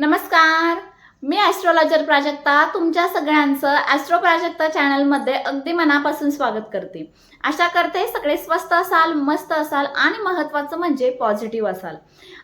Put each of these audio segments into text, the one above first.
नमस्कार. मी ॲस्ट्रोलॉजर प्राजक्ता. तुमच्या सगळ्यांचं ॲस्ट्रो प्राजक्ता चॅनलमध्ये अगदी मनापासून स्वागत करते. आशा करते सगळे स्वस्त असाल मस्त असाल आणि महत्त्वाचं म्हणजे पॉझिटिव्ह असाल.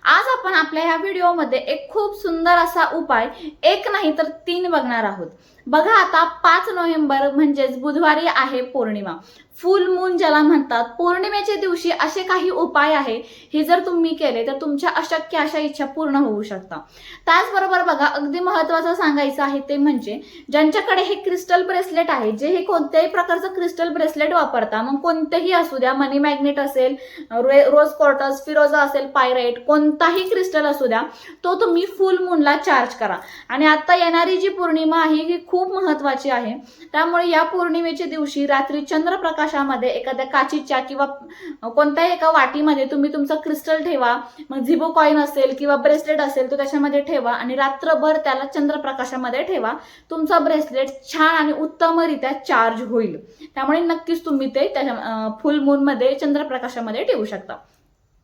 आज आपण आपल्या ह्या व्हिडिओमध्ये एक खूप सुंदर असा उपाय एक नाही तर तीन बघणार आहोत. बघा आता पाच नोव्हेंबर म्हणजेच बुधवारी आहे पौर्णिमा. फुल मून ज्याला म्हणतात पौर्णिमेच्या दिवशी असे काही उपाय आहे हे जर तुम्ही केले तर तुमच्या अशक्य अशा इच्छा पूर्ण होऊ शकतात. त्याचबरोबर बघा अगदी महत्वाचं सांगायचं आहे ते म्हणजे ज्यांच्याकडे हे क्रिस्टल ब्रेसलेट आहे जे हे कोणत्याही प्रकारचं क्रिस्टल ब्रेसलेट वापरता मग कोणतेही असू द्या मनी मॅग्नेट असेल रे- रोज क्वार्टर्स फिरोजा असेल पायराईट कोणताही क्रिस्टल असू द्या तो तुम्ही फुल मूनला चार्ज करा. आणि आता येणारी जी पौर्णिमा आहे ही खूप महत्वाची आहे. त्यामुळे या पौर्णिमेच्या दिवशी रात्री चंद्रप्रकाशामध्ये एखाद्या काचीच्या किंवा कोणत्याही एका वाटीमध्ये तुम्ही तुमचं क्रिस्टल ठेवा. मग झिबो कॉईन असेल किंवा ब्रेसलेट असेल तो त्याच्यामध्ये ठेवा आणि रात्रभर त्याला चंद्रप्रकाशामध्ये ठेवा. तुमचा ब्रेसलेट छान आणि उत्तमरित्या चार्ज होईल. त्यामुळे नक्कीच तुम्ही ते त्याच्या फुल मूनमध्ये चंद्रप्रकाशामध्ये ठेवू शकता.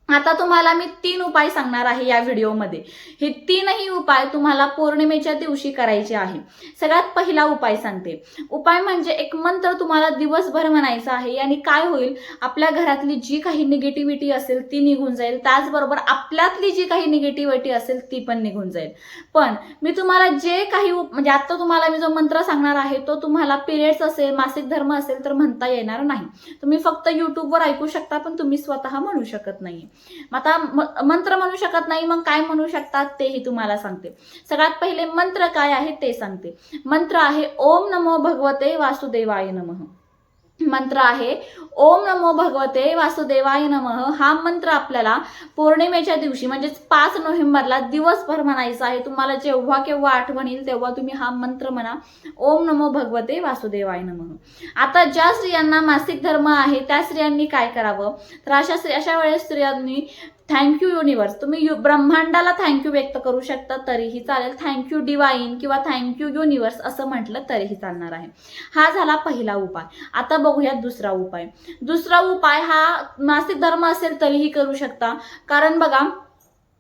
आता तुम्हाला मी तीन उपाय सांगणार आहे या व्हिडिओमध्ये. हे तीनही उपाय तुम्हाला पौर्णिमेच्या दिवशी करायचे आहे. सगळ्यात पहिला उपाय सांगते. उपाय म्हणजे एक मंत्र तुम्हाला दिवसभर म्हणायचा आहे आणि काय होईल? आपल्या घरातली जी काही निगेटिव्हिटी असेल ती निघून जाईल. त्याचबरोबर आपल्यातली जी काही निगेटिव्हिटी असेल ती पण निघून जाईल. पण मी तुम्हाला जे काही उप- म्हणजे आत्ता तुम्हाला मी जो मंत्र सांगणार आहे तो तुम्हाला पिरियड्स असेल मासिक धर्म असेल तर म्हणता येणार नाही. तुम्ही फक्त युट्यूबवर ऐकू शकता पण तुम्ही स्वतः म्हणू शकत नाही मग आता मंत्र म्हणू शकत नाही मग काय म्हणू शकतात तेही तुम्हाला सांगते. सगळ्यात पहिले मंत्र काय आहे ते सांगते. मंत्र आहे ओम नमो भगवते वासुदेवाय नमः. मंत्र आहे. ओम नमो भगवते वासुदेवाय नमः. हा मंत्र आपल्याला पौर्णिमेच्या दिवशी म्हणजेच पाच नोव्हेंबरला दिवसभर म्हणायचा आहे. तुम्हाला जेव्हा केव्हा आठवण येईल तेव्हा तुम्ही हा मंत्र म्हणा. ओम नमो भगवते वासुदेवाय नम. आता ज्या स्त्रियांना मासिक धर्म आहे त्या स्त्रियांनी काय करावं? तर अशा स्त्री अशा वेळेस स्त्रियांनी थँक्यू युनिवर्स तुम्ही यु ब्रह्मांडाला थँक्यू व्यक्त करू शकता तरीही चालेल. थँक्यू डिवाईन किंवा थँक्यू युनिवर्स असं म्हटलं तरीही चालणार आहे. हा झाला पहिला उपाय. आता बघूयात दुसरा उपाय. दुसरा उपाय हा मासिक धर्म असेल तरीही करू शकता. कारण बघा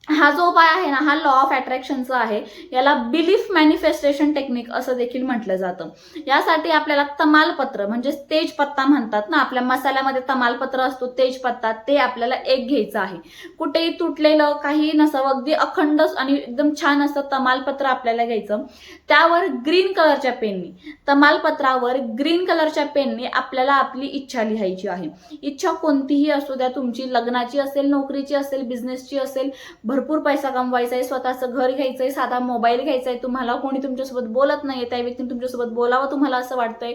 हा जो उपाय आहे ना हा लॉ ऑफ अट्रॅक्शनचा आहे. याला बिलीफ मॅनिफेस्टेशन टेक्निक असं देखील म्हटलं जातं. यासाठी आपल्याला तमालपत्र म्हणजे तेजपत्ता म्हणतात ना आपल्या मसाल्यामध्ये तमालपत्र असतो तेजपत्ता ते आपल्याला एक घ्यायचं आहे. कुठेही तुटलेलं काही नसावं अगदी अखंड आणि एकदम छान असं तमालपत्र आपल्याला घ्यायचं. त्यावर ग्रीन कलरच्या पेननी तमालपत्रावर ग्रीन कलरच्या पेननी आपल्याला आपली इच्छा लिहायची आहे. इच्छा कोणतीही असू द्या तुमची लग्नाची असेल नोकरीची असेल बिझनेसची असेल भरपूर पैसा कमवायचा आहे स्वतःचं घर घ्यायचंय साधा मोबाईल घ्यायचा आहे तुम्हाला कोणी तुमच्यासोबत बोलत नाही त्या व्यक्तीने तुमच्यासोबत बोलावं तुम्हाला असं वाटतंय.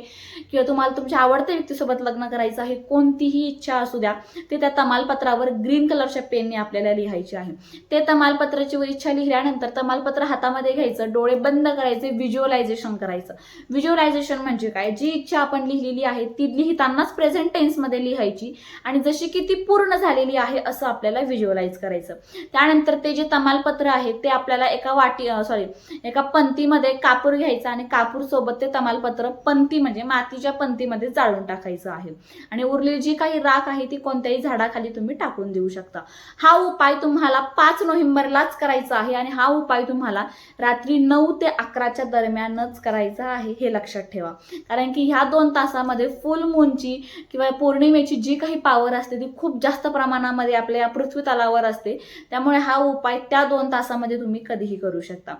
किंवा तुम्हाला तुमच्या आवडत्या व्यक्तीसोबत लग्न करायचं आहे कोणतीही इच्छा असू द्या ते त्या तमालपत्रावर ग्रीन कलरच्या पेनने आपल्याला लिहायची आहे. ते तमालपत्राची इच्छा लिहिल्यानंतर तमालपत्र हातामध्ये घ्यायचं डोळे बंद करायचे व्हिज्युअलायझेशन करायचं. व्हिज्युअलायझेशन म्हणजे काय? जी इच्छा आपण लिहिलेली आहे ती लिहितानाच प्रेझेंट टेन्समध्ये लिहायची. आणि जशी की ती पूर्ण झालेली आहे असं आपल्याला व्हिज्युअलाइज करायचं. त्यानंतर ते जे तमालपत्र आहे ते आपल्याला एका वाटी सॉरी एका पंतीमध्ये कापूर घ्यायचा आणि कापूर सोबत ते तमालपत्र पंती म्हणजे मातीच्या पंतीमध्ये जाळून टाकायचं आहे. आणि उरलेली जी काही राख आहे ती कोणत्याही झाडाखाली तुम्ही टाकून देऊ शकता. हा उपाय तुम्हाला पाच नोव्हेंबरलाच करायचा आहे आणि हा उपाय तुम्हाला रात्री नऊ ते अकराच्या दरम्यानच करायचा आहे हे लक्षात ठेवा. कारण की ह्या दोन तासामध्ये फुल मूनची किंवा पौर्णिमेची जी काही पावर असते ती खूप जास्त प्रमाणामध्ये आपल्या या पृथ्वी तलावर असते. त्यामुळे हा उपाय त्या दोन तासामध्ये तुम्ही कधीही करू शकता.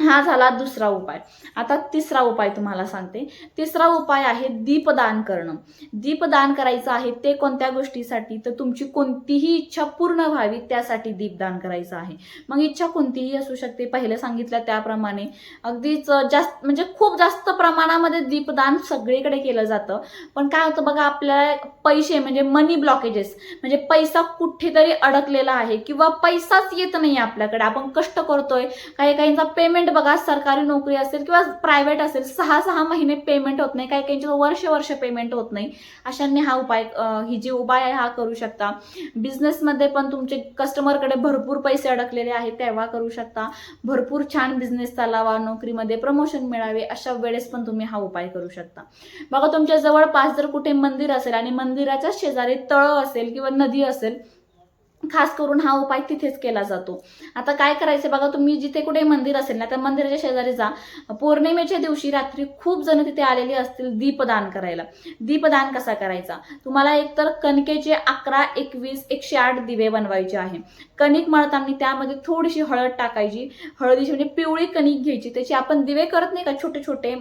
हा झाला दुसरा उपाय. आता तिसरा उपाय तुम्हाला सांगते. तिसरा उपाय आहे दीपदान करणं. दीपदान करायचं आहे ते कोणत्या गोष्टीसाठी? तर तुमची कोणतीही इच्छा पूर्ण व्हावी त्यासाठी दीपदान करायचं आहे. मग इच्छा कोणतीही असू शकते. पहिले सांगितलं त्याप्रमाणे. अगदीच जास्त म्हणजे खूप जास्त प्रमाणामध्ये दीपदान सगळीकडे केलं जातं. पण काय होतं बघा आपल्याला पैसे म्हणजे मनी ब्लॉकेजेस म्हणजे पैसा कुठेतरी अडकलेला आहे किंवा पैसाच येत नाही आपल्याकडे. आपण कष्ट करतोय काही काहींचा पेमेंट बघा सरकारी नोकरी असेल किंवा प्रायव्हेट असेल सहा सहा महिने पेमेंट होत नाही. काही काहींचे वर्ष वर्ष पेमेंट होत नाही. अशांनी हा उपाय ही जी उपाय आहे हा करू शकता. बिझनेसमध्ये पण तुमचे कस्टमरकडे भरपूर पैसे अडकलेले आहेत तेव्हा करू शकता. भरपूर छान बिझनेस चालावा नोकरीमध्ये प्रमोशन मिळावे अशा वेळेस पण तुम्ही हा उपाय करू शकता. बघा तुमच्या जवळपास जर कुठे मंदिर असेल आणि मंदिराच्या शेजारी तळं असेल किंवा नदी असेल खास करून हा उपाय तिथेच केला जातो. आता काय करायचं बघा तुम्ही जिथे कुठे मंदिर असेल ना त्या मंदिराच्या शेजारी जा. पौर्णिमेच्या दिवशी रात्री खूप जण तिथे आलेली असतील दीपदान करायला. दीपदान कसा करायचा? तुम्हाला एकतर कणकेचे अकरा एकवीस एकशे आठ दिवे बनवायचे आहे. कणिक मळताना त्यामध्ये थोडीशी हळद टाकायची. हळदीची म्हणजे पिवळी कणिक घ्यायची. त्याची आपण दिवे करत नाही का छोटे छोटे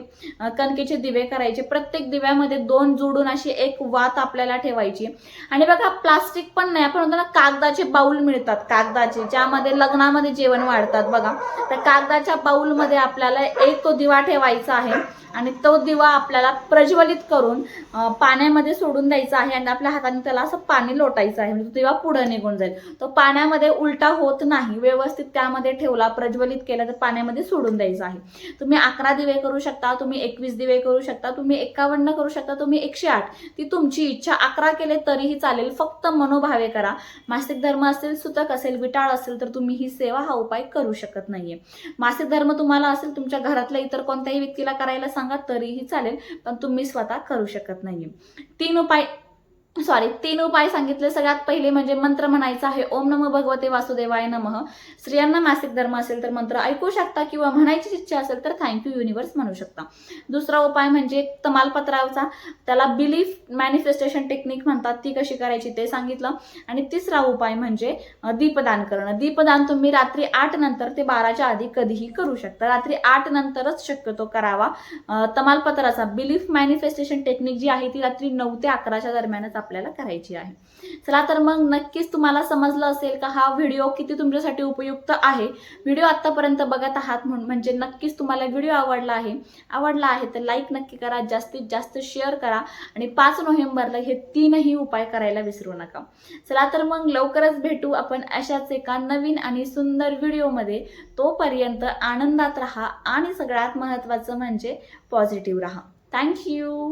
कणकेचे दिवे करायचे. प्रत्येक दिव्यामध्ये दोन जोडून अशी एक वात आपल्याला ठेवायची. आणि बघा प्लास्टिक पण नाही. आपण म्हणतो ना कागदाचे बाऊल मिळतात कागदाचे ज्यामध्ये लग्नामध्ये जेवण वाढतात बघा. तर कागदाच्या बाऊलमध्ये आपल्याला एक तो दिवा ठेवायचा आहे आणि तो दिवा आपल्याला प्रज्वलित करून पाण्यामध्ये सोडून द्यायचा आहे आणि आपल्या हाताने त्याला असं पाणी लोटायचं आहे. म्हणजे तो दिवा पुढे निघून जाईल. तो पाण्यामध्ये उलटा होत नाही. व्यवस्थित त्यामध्ये ठेवला प्रज्वलित केला तर पाण्यामध्ये सोडून द्यायचा आहे. तुम्ही अकरा दिवे करू शकता तुम्ही एकवीस दिवे करू शकता तुम्ही एकावन्न करू शकता तुम्ही एकशे आठ. ती तुमची इच्छा. अकरा केले तरीही चालेल. फक्त मनोभावे करा. मासिक धर्म असेल सुतक असेल विटाळ असेल तर तुम्ही ही सेवा हा उपाय करू शकत नाहीये. मासिक धर्म तुम्हाला असेल तुमच्या घरातल्या इतर कोणत्याही व्यक्तीला करायला सांगा तरीही चालेल पण तुम्ही स्वतः करू शकत नाहीये. तीन उपाय सॉरी तीन उपाय सांगितले सगळ्यात पहिले म्हणजे मंत्र म्हणायचा आहे ओम नम भगवते वासुदेवाय नमः. स्त्रियांना मासिक धर्म असेल तर मंत्र ऐकू शकता किंवा म्हणायची इच्छा असेल तर थँक्यू युनिव्हर्स म्हणू शकता. दुसरा उपाय म्हणजे तमालपत्राचा त्याला बिलीफ मॅनिफेस्टेशन टेक्निक म्हणतात ती कशी करायची ते सांगितलं. आणि तिसरा उपाय म्हणजे दीपदान करणं. दीपदान तुम्ही रात्री आठ नंतर ते बाराच्या आधी कधीही करू शकता. रात्री आठ नंतरच शक्यतो करावा. तमालपत्राचा बिलीफ मॅनिफेस्टेशन टेक्निक जी आहे ती रात्री नऊ ते अकराच्या दरम्यानच आपल्याला करायची आहे. चला तर मग नक्कीच तुम्हाला समजलं असेल का हा व्हिडिओ किती तुमच्यासाठी उपयुक्त आहे. व्हिडिओ आत्तापर्यंत बघत आहात म्हणून म्हणजे नक्कीच तुम्हाला व्हिडिओ आवडला आहे. आवडला आहे तर लाईक नक्की करा जास्तीत जास्त शेअर करा आणि पाच नोव्हेंबरला हे तीनही उपाय करायला विसरू नका. चला तर मग लवकरच भेटू आपण अशाच एका नवीन आणि सुंदर व्हिडिओमध्ये. तोपर्यंत आनंदात राहा आणि सगळ्यात महत्त्वाचं म्हणजे पॉझिटिव्ह राहा. थँक्यू